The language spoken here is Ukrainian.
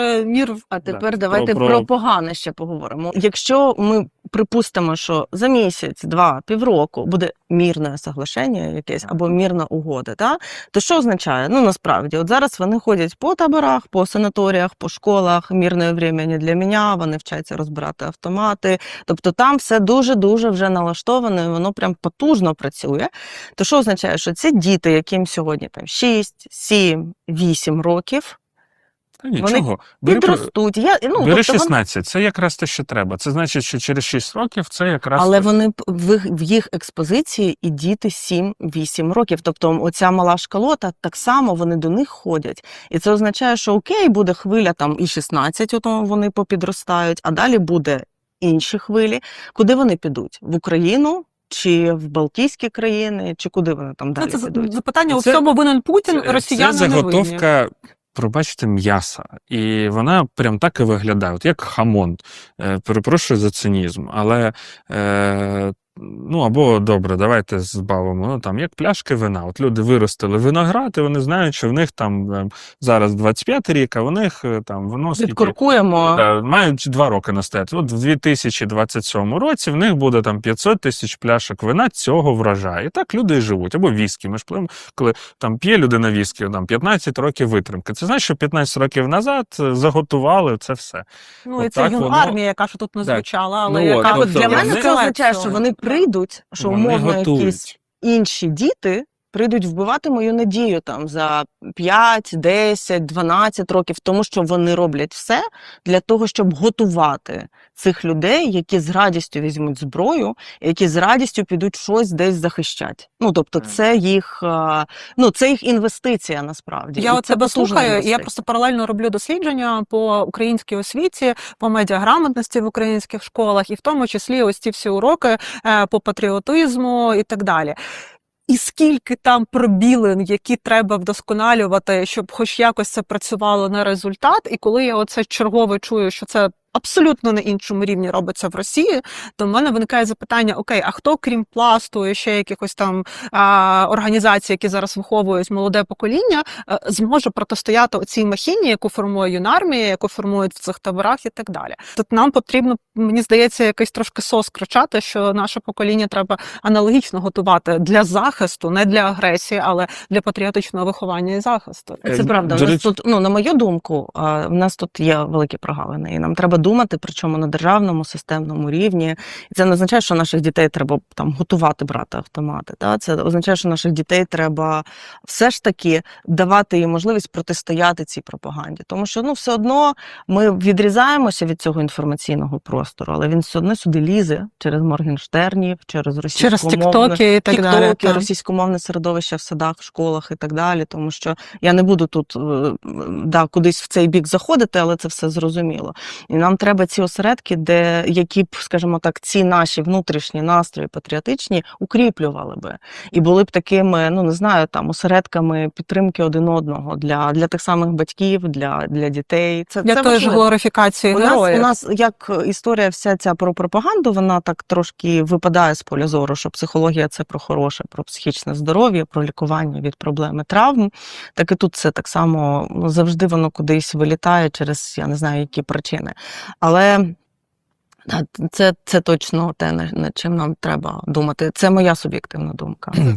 Е, Мір А тепер давайте Про- про, про- погане ще поговоримо. Якщо ми припустимо, що за місяць, два, півроку буде мірне соглашення якесь або мірна угода, та, то що означає? Ну насправді, от зараз вони ходять по таборах, по санаторіях, по школах, мірне время для мене, вони вчаться розбирати автомати. Тобто там все дуже-дуже вже налаштовано, і воно прям потужно працює. То що означає, що ці діти, яким сьогодні там 6, 7, 8 років, Та нічого. Бери, про- підростуть. Я, ну, бери тобто вони- 16, це якраз те, що треба. Це значить, що через 6 років це якраз. Але те- вони в, їх- в їх експозиції і діти 7-8 років. Тобто оця мала шкалота, так само вони до них ходять. І це означає, що окей, буде хвиля там і 16, ото вони попідростають, а далі буде інші хвилі. Куди вони підуть? В Україну? Чи в Балтійські країни, чи куди вони там Ну, далі це підуть? запитання у всьому винен Путін, Це- росіяни Це не винні. заготовка, пробачте, м'яса. І вона прям так і виглядає, от як хамон. Е, перепрошую за цинізм, але. Е, Ну, або добре, давайте збавимо. Ну, там, як пляшки вина. От люди виростили виноград, і вони знають, що в них там е, зараз 25 рік, а в них е, там воно скільки. Відкуркуємо. Та, мають два роки настояти. От в 2027 році в них буде там 500 тисяч пляшок вина цього врожаю. І так люди і живуть. Або віскі. Ми ж пливемо, коли там п'є людина віскі, там 15 років витримки. Це значить, що 15 років назад е, заготували це все. Ну і це так воно- армія, яка ж тут не звучала, але Ну, яка от, от тобто для мене це означає, що вони прийдуть, що Вони умовно якісь інші діти прийдуть вбивати мою надію там за 5, 10, 12 років, тому що вони роблять все для того, щоб готувати цих людей, які з радістю візьмуть зброю, які з радістю підуть щось десь захищать. Ну тобто, це їх е, ну це їх інвестиція насправді. Я от тебе слухаю, і я просто паралельно роблю дослідження по українській освіті, по медіаграмотності в українських школах, і в тому числі ось ці всі уроки е, по патріотизму і так далі. І скільки там пробілин, які треба вдосконалювати, щоб хоч якось це працювало на результат. І коли я оце чергове чую, що це абсолютно на іншому рівні робиться в Росії, то в мене виникає запитання: окей, а хто крім пласту і ще якихось там а, організацій, які зараз виховують молоде покоління, е, зможе протистояти оцій махіні, яку формує юнармія, яку формують в цих таборах і так далі. Тут нам потрібно, мені здається, якийсь трошки сос кричати, що наше покоління треба аналогічно готувати для захисту, не для агресії, але для патріотичного виховання і захисту. Е, Це правда. У нас тут, ну на мою думку, в нас тут є великі прогалини, і нам треба думати, причому на державному системному рівні. І це не означає, що наших дітей треба там готувати брати автомати. Та це означає, що наших дітей треба все ж таки давати їм можливість протистояти цій пропаганді, тому що ну все одно ми відрізаємося від цього інформаційного простору, але він все одно сюди лізе через Моргенштернів, через Через російськомовне тіктоки і так далі. Російськомовне середовище в садах, в школах і так далі. Тому що я не буду тут е, да, кудись в цей бік заходити, але це все зрозуміло. І нам треба ці осередки, де які б, скажімо так, ці наші внутрішні настрої патріотичні укріплювали би і були б такими, ну не знаю, там осередками підтримки один одного для, для тих самих батьків, для, для дітей. Це Для це тої ж глорифікації У нас, у нас як історія вся ця про пропаганду, вона так трошки випадає з поля зору, що психологія це про хороше, про психічне здоров'я, про лікування від проблеми травм. Так і тут це так само ну, завжди воно кудись вилітає через я не знаю які причини. Але це, це точно те, над чим нам треба думати. Це моя суб'єктивна думка.